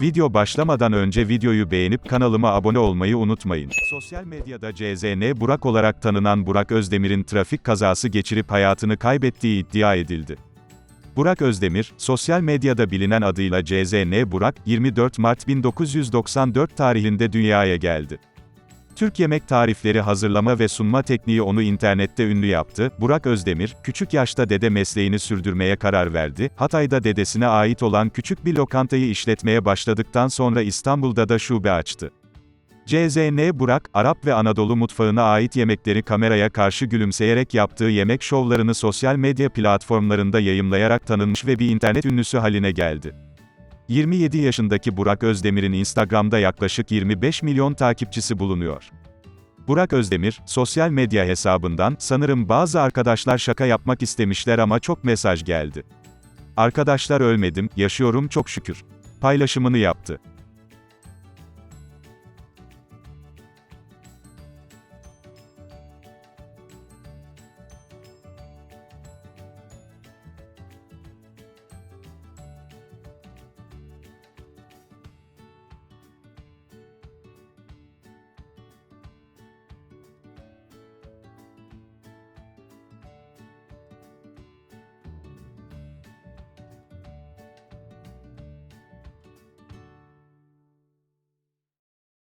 Video başlamadan önce videoyu beğenip kanalıma abone olmayı unutmayın. Sosyal medyada CZN Burak olarak tanınan Burak Özdemir'in trafik kazası geçirip hayatını kaybettiği iddia edildi. Burak Özdemir, sosyal medyada bilinen adıyla CZN Burak, 24 Mart 1994 tarihinde dünyaya geldi. Türk yemek tarifleri hazırlama ve sunma tekniği onu internette ünlü yaptı. Burak Özdemir, küçük yaşta dede mesleğini sürdürmeye karar verdi. Hatay'da dedesine ait olan küçük bir lokantayı işletmeye başladıktan sonra İstanbul'da da şube açtı. CZN Burak, Arap ve Anadolu mutfağına ait yemekleri kameraya karşı gülümseyerek yaptığı yemek şovlarını sosyal medya platformlarında yayımlayarak tanınmış ve bir internet ünlüsü haline geldi. 27 yaşındaki Burak Özdemir'in Instagram'da yaklaşık 25 milyon takipçisi bulunuyor. Burak Özdemir, sosyal medya hesabından, sanırım bazı arkadaşlar şaka yapmak istemişler ama çok mesaj geldi. Arkadaşlar ölmedim, yaşıyorum çok şükür. Paylaşımını yaptı.